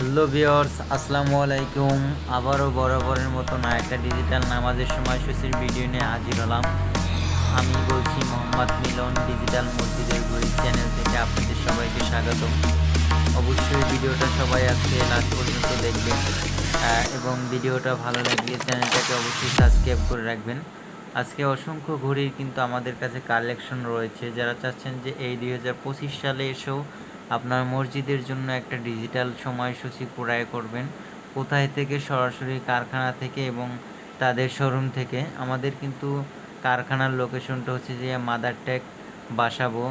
Hello viewers আসসালামু আলাইকুম। আবারও বরাবরের মতন একটা ডিজিটাল নামাজের সময়সূচির ভিডিও নিয়ে হাজির হলাম। আমি বলছি মোহাম্মদ মিলন ডিজিটাল মসজিদের গরিব চ্যানেল থেকে আপনাদের সবাইকে স্বাগতম। অবশ্যই ভিডিওটা সবাই আজকে লাস্ট পর্যন্ত দেখবেন এবং ভিডিওটা ভালো লাগলে চ্যানেলটাকে অবশ্যই সাবস্ক্রাইব করে রাখবেন। আজকে অসংখ্য ঘড়ির কিন্তু আমাদের কাছে কালেকশন রয়েছে। যারা চাচ্ছেন যে এই দুই হাজার পঁচিশ সালে এসেও আপনার মসজিদের জন্য একটা ডিজিটাল সময়সূচি ক্রয় করবেন। কোথায় থেকে, সরাসরি কারখানা থেকে এবং তাদের শোরুম থেকে। আমাদের কিন্তু কারখানার লোকেশনটা হচ্ছে যে mother tech, Basabo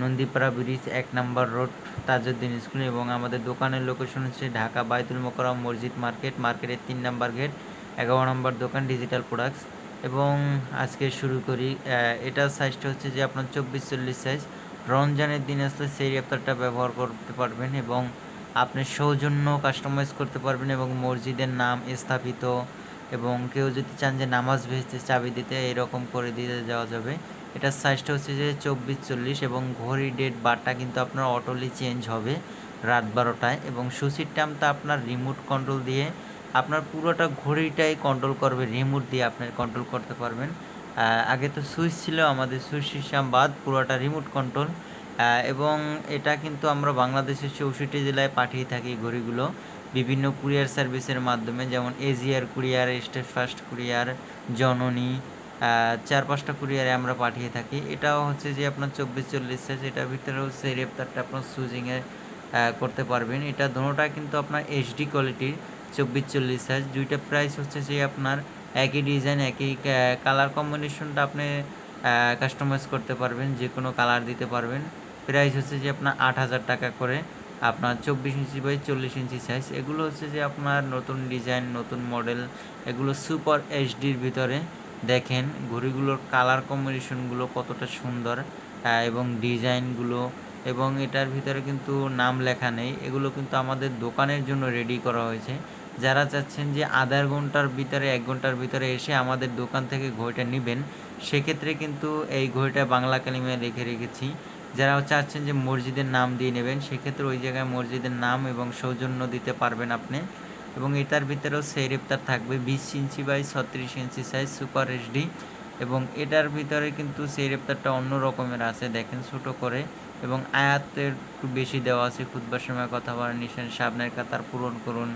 Nandipara bridge এক নম্বর রোড, তাজউদ্দিন স্কুল এবং আমাদের দোকানের লোকেশন হচ্ছে ঢাকা বাইতুল মোকরম মসজিদ মার্কেট, মার্কেটের তিন নম্বর গেট, এগারো নম্বর দোকান ডিজিটাল প্রোডাক্টস এবং আজকে শুরু করি। এটার সাইজটা হচ্ছে যে আপনার চব্বিশ চল্লিশ সাইজ রমজানের দিন আসলে সেই রেপ্তারটা ব্যবহার করতে পারবেন এবং আপনি সৌজন্য কাস্টমাইজ করতে পারবেন এবং মসজিদের নাম স্থাপিত এবং কেউ যদি চান যে নামাজ ভেজতে চাবি দিতে, এরকম করে দিয়ে যাওয়া যাবে। এটার সাইজটা হচ্ছে যে চব্বিশ চল্লিশ এবং ঘড়ি ডেট বারটা কিন্তু আপনার অটোলি চেঞ্জ হবে রাত বারোটায় এবং সুচির টাইমটা আপনার রিমোট কন্ট্রোল দিয়ে, আপনার পুরোটা ঘড়িটাই কন্ট্রোল করবে রিমোট দিয়ে আপনি কন্ট্রোল করতে পারবেন। আগে তো সুইচ ছিল, আমাদের সুইচ সিস্টেম বাদ, পুরোটা রিমোট কন্ট্রোল এবং এটা কিন্তু আমরা বাংলাদেশের চৌষট্টি জেলায় পাঠিয়ে থাকি ঘড়িগুলো। বিভিন্ন কুরিয়ার সার্ভিসের মাধ্যমে, যেমন AGR courier state first courier Janani চার পাঁচটা কুরিয়ারে আমরা পাঠিয়ে থাকি। এটাও হচ্ছে যে আপনার চব্বিশ চল্লিশ সাইজ এটার ভিতরে হচ্ছে রেপ্তারটা আপনার সুইচিংয়ে করতে পারবেন। এটা দুটোটা কিন্তু আপনার এইচডি কোয়ালিটির চব্বিশ চল্লিশ সাইজ দুইটা প্রাইস হচ্ছে যে আপনার একই ডিজাইন একই কালার কম্বিনেশনটা আপনি কাস্টমাইজ করতে পারবেন যে কোনো কালার দিতে পারবেন। প্রাইস হচ্ছে যে আপনার আট হাজার টাকা করে। আপনার চব্বিশ ইঞ্চি বাই চল্লিশ ইঞ্চি সাইজ এগুলো হচ্ছে যে আপনার নতুন ডিজাইন নতুন মডেল এগুলো সুপার এইচডির ভিতরে। দেখেন, ঘড়িগুলোর কালার কম্বিনেশনগুলো কতটা সুন্দর এবং ডিজাইনগুলো এবং এটার ভিতরে কিন্তু নাম লেখা নেই। এগুলো কিন্তু আমাদের দোকানের জন্য রেডি করা হয়েছে। যারা চাচ্ছেন যে আধার ঘণ্টার ভিতরে, এক ঘণ্টার ভিতরে এসে আমাদের দোকান থেকে ঘড়িটা নেবেন, সেক্ষেত্রে কিন্তু এই ঘড়িটা বাংলা কালিমে লিখে রেখেছি। যারা চাচ্ছেন যে মসজিদের নাম দিয়ে নেবেন, সেক্ষেত্রে ওই জায়গায় মসজিদের নাম এবং সৌজন্য দিতে পারবেন আপনি। এবং এটার ভিতরেও সেই রেপ্তার থাকবে বিশ ইঞ্চি বাই ছত্রিশ ইঞ্চি সাইজ সুপার এইচডি এবং এটার ভিতরে কিন্তু সেই রেপ্তারটা অন্য রকমের আছে, দেখেন ছোট করে। এবং আয়াতের একটু বেশি দেওয়া আছে খুদবার সময় কথা বলার নিশান, সামনের কাতার পূরণ করুন।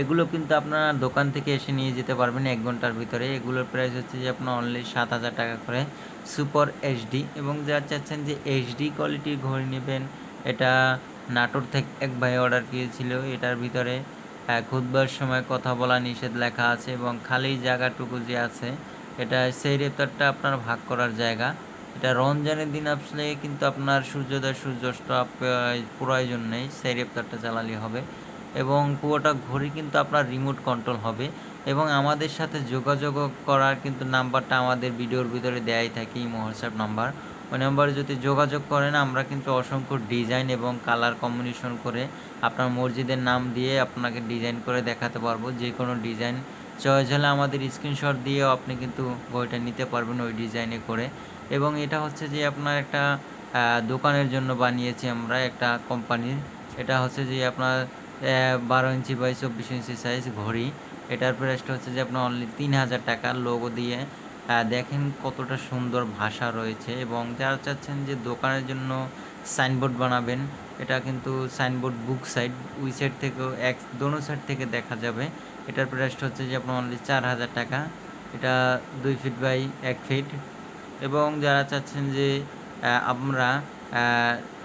এগুলো কিন্তু আপনারা দোকান থেকে এসে নিয়ে যেতে পারবেন এক ঘণ্টার ভিতরে। এগুলোর প্রাইস হচ্ছে যে আপনার অনলি সাত হাজার টাকা করে। সুপার এইচডি এবং যা চাচ্ছেন যে এইচডি কোয়ালিটির ঘড়ি নেবেন এটা নাটোর থেকে এক ভাই অর্ডার দিয়েছিল এটার ভিতরে আহ, খুতবার সময় কথা বলা নিষেধ লেখা আছে এবং খালি জায়গাটুকু যে আছে এটা সেই রেপ্তারটা আপনার ভাগ করার জায়গা। এটা রমজানের দিন আসলে কিন্তু আপনার সূর্যোদয় সূর্যাস্ত প্রয়োজন নেই সেই রেপ্তারটা চালালে হবে। এবং পুরোটা ঘড়ি কিন্তু আপনার রিমোট কন্ট্রোল হবে এবং আমাদের সাথে যোগাযোগ করার কিন্তু নাম্বারটা আমাদের ভিডিওর ভিতরে দেয়াই থাকে ইমো হোয়াটসঅ্যাপ নাম্বার ওই নাম্বারে যদি যোগাযোগ করেন, আমরা কিন্তু অসংখ্য ডিজাইন এবং কালার কম্বিনেশন করে আপনার মসজিদের নাম দিয়ে আপনাকে ডিজাইন করে দেখাতে পারব। যে কোনো ডিজাইন চয়েস হলে আমাদের স্ক্রিনশট দিয়েও আপনি কিন্তু বইটা নিতে পারবেন ওই ডিজাইনে করে। এবং এটা হচ্ছে যে আপনার একটা দোকানের জন্য বানিয়েছি আমরা একটা কোম্পানির এটা হচ্ছে যে আপনার বারো ইঞ্চি বাই চব্বিশ ইঞ্চি সাইজ ঘড়ি। এটার প্রাইসটা হচ্ছে যে আপনার অনলি তিন হাজার টাকা। লোগো দিয়ে দেখেন কতটা সুন্দর ভাষা রয়েছে এবং যারা চাচ্ছেন যে দোকানের জন্য সাইনবোর্ড বানাবেন, এটা কিন্তু সাইনবোর্ড বুক সাইড ওই সাইড থেকেও এক, দোনো সাইড থেকে দেখা যাবে। এটার প্রাইসটা হচ্ছে যে আপনার অনলি চার হাজার টাকা। এটা দুই ফিট বাই এক ফিট এবং যারা চাচ্ছেন যে আমরা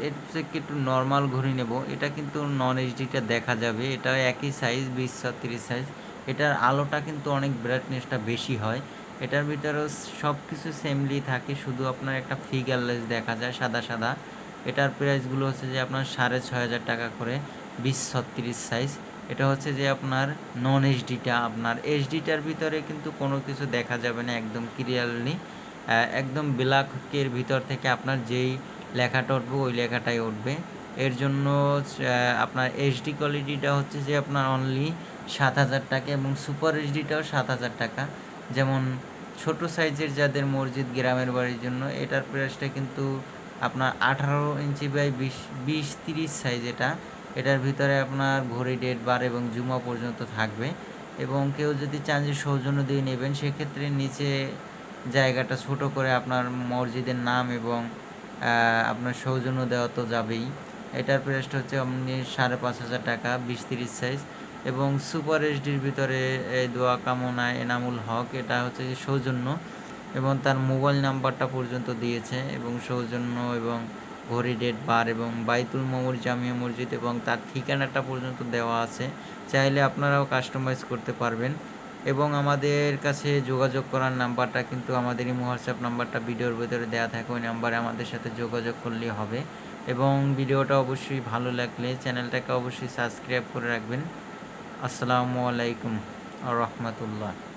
এর থেকে একটু নর্মাল ঘড়ি নেব। এটা কিন্তু নন এইচডিটা দেখা যাবে। এটা একই সাইজ বিশ ছত্রিশ সাইজ এটার আলোটা কিন্তু অনেক ব্রাইটনেসটা বেশি হয়। এটার ভিতরেও সব কিছু সেমলি থাকে। শুধু আপনার একটা ফিগারলেস দেখা যায়, সাদা সাদা। এটার প্রাইসগুলো হচ্ছে যে আপনার সাড়ে ছয় হাজার টাকা করে, বিশ ছত্রিশ সাইজ এটা হচ্ছে যে আপনার নন এইচডিটা আপনার। এইচডিটার ভিতরে কিন্তু কোনো কিছু দেখা যাবে না, একদম ক্লিয়ারলি একদম ব্ল্যাকের ভিতর থেকে আপনার যেই লেখাটা উঠবে, ওই লেখাটাই উঠবে। এর জন্য আপনার এইচডি কোয়ালিটিটা হচ্ছে যে আপনার অনলি সাত হাজার টাকা এবং সুপার এইচডিটাও সাত হাজার টাকা। যেমন ছোট সাইজের যাদের মসজিদ গ্রামের বাড়ির জন্য, এটার প্রাইসটা কিন্তু আপনার আঠারো ইঞ্চি বাই বিশ বিশ তিরিশ সাইজ এটা। এটার ভিতরে আপনার ঘড়ি ডেট বার এবং জুমা পর্যন্ত থাকবে। এবং কেউ যদি চান যে সৌজন্য দিয়ে নেবেন, সেক্ষেত্রে নিচে জায়গাটা ছোট করে আপনার মসজিদের নাম এবং আপনার সৌজন্য দেওয়া তো যাবেই। এটার প্রাইসটা হচ্ছে আপনি সাড়ে পাঁচ হাজার টাকা, বিশ তিরিশ সাইজ এবং সুপার এইচডির ভিতরে এই দোয়া কামনা, এনামুল হক, এটা হচ্ছে সৌজন্য। এবং তার মোবাইল নাম্বারটা পর্যন্ত দিয়েছে। এবং সৌজন্য এবং ঘড়ি ডেট বার এবং বাইতুল মামুর জামিয়া মসজিদ এবং তার ঠিকানাটা পর্যন্ত দেওয়া আছে। চাইলে আপনারাও কাস্টমাইজ করতে পারবেন। এবং আমাদের কাছে যোগাযোগ করার নাম্বারটা কিন্তু আমাদের এই হোয়াটসঅ্যাপ নাম্বারটা ভিডিওর ভেতরে দেওয়া থাকে, ওই নাম্বারে আমাদের সাথে যোগাযোগ করলেই হবে। এবং ভিডিওটা অবশ্যই ভালো লাগলে চ্যানেলটাকে অবশ্যই সাবস্ক্রাইব করে রাখবেন। আসসালামু আলাইকুম রহমতুল্লাহ।